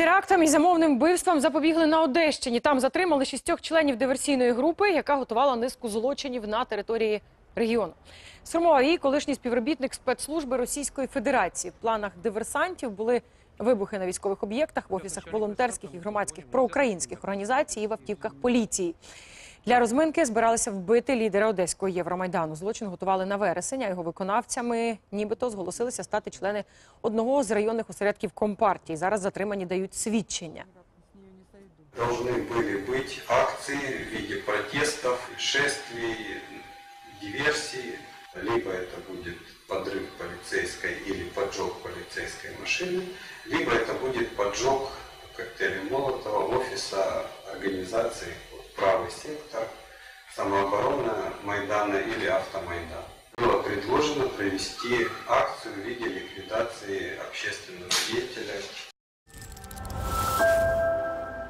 Терактам і замовним вбивствам запобігли на Одещині. Там затримали шістьох членів диверсійної групи, яка готувала низку злочинів на території регіону. Сформував її колишній співробітник спецслужби Російської Федерації. В планах диверсантів були вибухи на військових об'єктах, в офісах волонтерських і громадських проукраїнських організацій і в автівках поліції. Для розминки збиралися вбити лідера одеського Євромайдану. Злочин готували на вересень, а його виконавцями нібито зголосилися стати члени одного з районних осередків Компартії. Зараз затримані дають свідчення. Должны были быть акции в виде протестов, шествий, диверсий. Либо это будет подрыв полицейской или поджог полицейской машины, либо это будет поджог коктейлем Молотова офиса организации «Правый сектор», самооборона Майдана или Автомайдан. Было предложено провести акцию в виде ликвидации общественного деятеля